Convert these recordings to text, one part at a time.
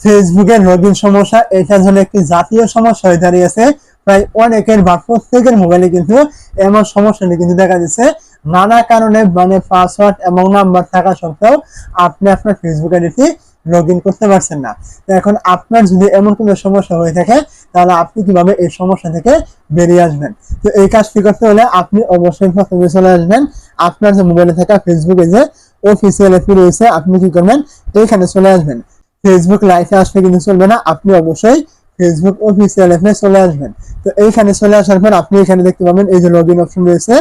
ফেসবুকের লগইন সমস্যা এটা যেন একটি জাতীয় সমস্যা হয়ে দাঁড়িয়েছে প্রায় অনেকের বা প্রত্যেকের মোবাইলে কিন্তু এমন সমস্যাটি কিন্তু দেখা দিচ্ছে নানা কারণে মানে পাসওয়ার্ড এবং নাম্বার থাকা সত্ত্বেও আপনি আপনার ফেসবুক আইডিটি লগ করতে পারছেন না। তো এখন আপনার যদি এমন কোনো সমস্যা হয়ে থাকে, তাহলে আপনি কীভাবে এই সমস্যা থেকে বেরিয়ে আসবেন? তো এই কাজটি করতে হলে আপনি অবশ্যই প্রথমে চলে আসবেন। আপনার যে মোবাইলে থাকা ফেসবুকে যে অফিসিয়াল অ্যাপটি রয়েছে আপনি কি করবেন? এইখানে চলে আসবেন। ফেসবুক লাইভে আসলে কিন্তু চলবে না, আপনি অবশ্যই ফেসবুক অফিসিয়াল অ্যাপে চলে আসবেন। তো এইখানে চলে আসার পর আপনি এখানে দেখতে পাবেন, এই যে লগ ইন অপশন রয়েছে,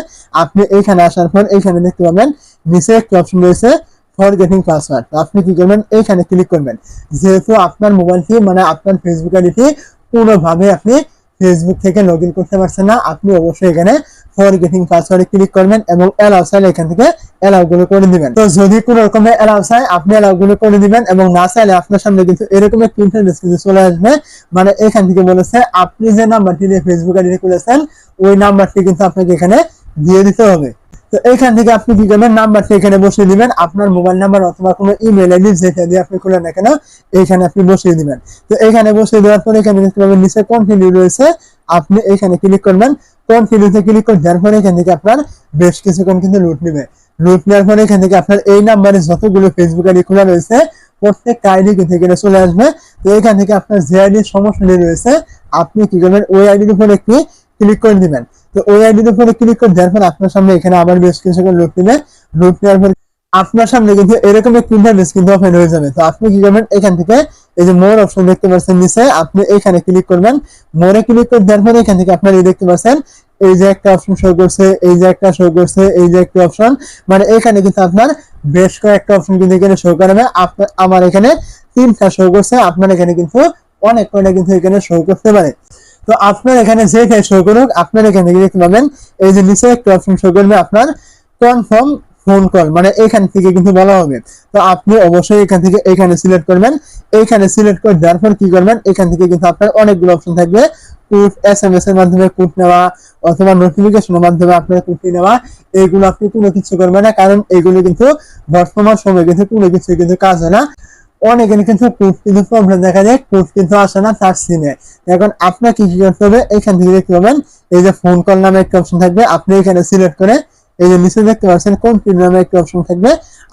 আপনি এইখানে আসার পর এইখানে দেখতে পাবেন নিচে একটি অপশন রয়েছে ফর গেটিং পাসওয়ার্ড আপনি কি করবেন, এইখানে ক্লিক করবেন। যেহেতু আপনার মোবাইলটি মানে আপনার ফেসবুক আইডিটি পুরোভাবে আপনি ফেসবুক থেকে লগ ইন করতে পারছেন না, আপনি অবশ্যই এখানে ফর গেটিং পাসওয়ার্ডে ক্লিক করবেন এবং অ্যালাউ চাইলে এখান থেকে অ্যালাউ গুলো করে দিবেন। তো যদি কোনো রকমের অ্যালাউ চাই আপনি অ্যালাউ গুলো করে দিবেন এবং না চাইলে আপনার সামনে কিন্তু এরকম একটা ইন্টারনেট কিন্তু চলে আসবে। মানে এখান থেকে বলেছে, আপনি যে নাম্বারটি দিয়ে ফেসবুক আইডি খুলেছেন, ওই নাম্বারটি কিন্তু আপনাকে এখানে দিয়ে দিতে হবে। তো এখান থেকে আপনি কি করবেন, নাম্বারটি এখানে বসিয়ে দিবেন। আপনার মোবাইল নাম্বার অথবা কোনো ইমেল আইডি যেটা দিয়ে আপনি খুলেন না কেন, এখানে আপনি বসিয়ে দিবেন। তো এখানে বসিয়ে দেওয়ার পরে এখানে দেখতে পাবেন নিচে কন্টিনিউ রয়েছে। আপনি এখানে ক্লিক করবেন। ক্লিক করে দেওয়ার পরে এখান থেকে আপনার বেশ কিছুক্ষণ কিন্তু লুট নেবে। লুট নেওয়ার পরে এখান থেকে আপনার এই নাম্বারে যতগুলো খোলা রয়েছে প্রত্যেকটা আইডি কিন্তু এখানে চলে আসবে। তো এখান থেকে আপনার যে আইডির সমস্যাটি রয়েছে, আপনি কি করবেন? ওই আইডির উপরে একটি ক্লিক করে দিবেন তো ওই আইডির উপরে ক্লিক করে দেওয়ার পর আপনার সামনে এখানে আবার বেশ কিছুক্ষণ লুট নেবে। লুট নেওয়ার পর আপনার সামনে কিন্তু এরকম একটি ইন্টারফেস কিন্তু ওপেন হয়ে যাবে। তো আপনি কি করবেন? এখান থেকে এই যে মোর অপশন দেখতে পাচ্ছেন নিচে, আপনি এখানে ক্লিক করবেন। মোরে ক্লিক করে দেওয়ার পরে এখান থেকে আপনার এই দেখতে পাচ্ছেন, এই যে একটা অপশন শো করছে, এই যে একটা শো করছে, এই যে একটা অপশন মানে এখানে কিন্তু আপনার বেশ কয়েকটা অপশন কিন্তু এখানে শো করাবে। আপনার আমার এখানে তিনটা শো করছে, আপনার এখানে কিন্তু অনেক কয়টা কিন্তু এখানে শো করতে পারে। তো আপনার এখানে যে শো করুক, আপনার এখানে দেখতে পাবেন, এই যে নিচে একটা অপশন শো করবে আপনার কনফার্ম ফোন কল মানে এখান থেকে কিন্তু বলা হবে। তো আপনি অবশ্যই এখান থেকে এখানে সিলেক্ট করবেন। এইখানে সিলেক্ট করে দেওয়ার পর কি করবেন? এখান থেকে কিন্তু আপনার অনেকগুলো অপশন থাকবে। কোড এস এম এস এর মাধ্যমে কোড নেওয়া অথবা নোটিফিকেশনের মাধ্যমে আপনার কোডটি নেওয়া এইগুলো আপনি কোনো কিছু করবেন না, কারণ এগুলো কিন্তু বর্তমান সময়ে কিন্তু কোনো কিছু কিন্তু কাজ হয় না। অনেকের কিন্তু কোড কিন্তু প্রবলেম দেখা যায় কোড কিন্তু আসে না তার সিমে এখন আপনাকে কি করতে হবে? এখান থেকে দেখতে পাবেন, এই যে ফোন কল নামে একটা অপশন থাকবে। আপনি এখানে সিলেক্ট করে এই যে নিচে দেখতে পাচ্ছেন কন্টিনিউ নামে একটা অপশন থাকবে,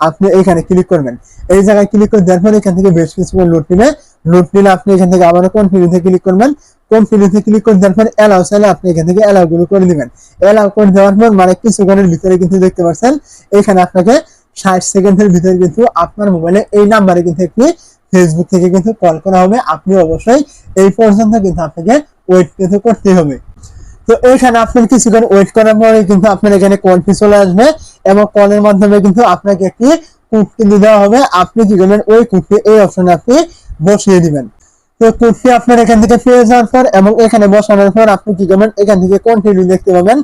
আপনি এখানে ক্লিক করবেন। এই জায়গায় ক্লিক করে দেওয়ার পরে এখান থেকে বেশ কিছু লোড নিবে লোড নিলে আপনি এখান থেকে আবার কন্টিনিউতে ক্লিক করবেন? কন্টিনিউতে ক্লিক করে দেওয়ার পরে অ্যালাউ চাইলে আপনি এখান থেকে অ্যালাউ গুলো করে দিবেন অ্যালাউ করে দেওয়ার পর মানে কিছুক্ষণের ভিতরে কিন্তু দেখতে পাচ্ছেন, এখানে আপনাকে ষাট সেকেন্ডের ভিতরে কিন্তু আপনার মোবাইলে এই নাম্বারে কিন্তু একটি ফেসবুক থেকে কিন্তু কল করা হবে। আপনি অবশ্যই এই পর্যন্ত কিন্তু আপনাকে ওয়েট কিন্তু করতে হবে। তো এখানে আপনার কিছুক্ষণ ওয়েট করার পরে কিন্তু আপনার এখানে কল ফি চলে আসবে এবং কলের মাধ্যমে কিন্তু আপনাকে একটি কুট কিন্তু দেওয়া হবে। আপনি কি করবেন? ওই কুটটি এই অপশনে আপনি বসিয়ে দিবেন। তো কুটটি আপনার এখান থেকে পেয়ে যাওয়ার পর এবং এখানে বসানোর পর আপনি কি করবেন? এখান থেকে কন্টিনিউ দেখতে পাবেন।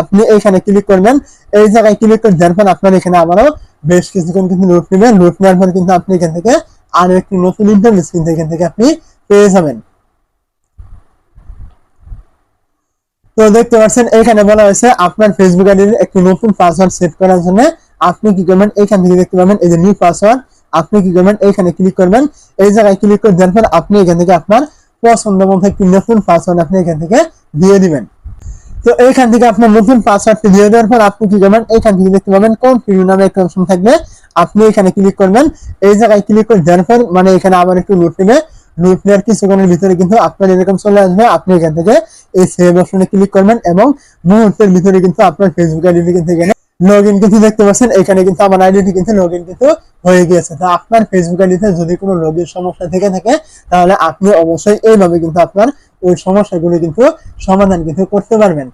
আপনি এখানে ক্লিক করবেন। এই জায়গায় ক্লিক করে দেওয়ার পর আপনার এখানে আবারও বেশ কিছুক্ষণ কিন্তু লুট নেবেন। লুট নেওয়ার পর কিন্তু আপনি এখান থেকে আরও একটি নতুন ইন্টারনেট কিন্তু এখান থেকে আপনি পেয়ে যাবেন। তো দেখতে পাচ্ছেন, এখানে বলা হয়েছে আপনার ফেসবুক আইডির একটি নতুন পাসওয়ার্ড সেট করার জন্য আপনি কি করবেন, এখান থেকে দেখতে পাবেন এই যে নিউ পাসওয়ার্ড আপনি কি করবেন, এখানে ক্লিক করবেন। এই জায়গায় ক্লিক করে দেওয়ার পর আপনি এখান থেকে আপনার পছন্দ মতো একটি নতুন পাসওয়ার্ড আপনি এখান থেকে দিয়ে দিবেন। তো এইখান থেকে আপনার নতুন পাসওয়ার্ডটি দিয়ে দেওয়ার পর আপনি কি করবেন, এখান থেকে দেখতে পাবেন কন্টিনিউ নামে একটা অপশন থাকবে। আপনি এখানে ক্লিক করবেন। এই জায়গায় ক্লিক করে দেওয়ার পর মানে এখানে আবার একটু লুট নেবে লুট নেওয়ার কিছুক্ষণের ভিতরে কিন্তু আপনার এরকম চলে আসবে, আপনি এখান থেকে এই সেভ অপশনে ক্লিক করবেন এবং মুহূর্তের ভিতরে কিন্তু আপনার ফেসবুক আইডি কিন্তু এখানে লগ ইন কিন্তু দেখতে পাচ্ছেন। এখানে কিন্তু আমার আইডিটি কিন্তু লগ ইন কিন্তু হয়ে গিয়েছে। তো আপনার ফেসবুক আইডিতে যদি কোনো লগইন সমস্যা থেকে থাকে, তাহলে আপনি অবশ্যই এইভাবে কিন্তু আপনার ওই সমস্যাগুলো কিন্তু সমাধান কিন্তু করতে পারবেন।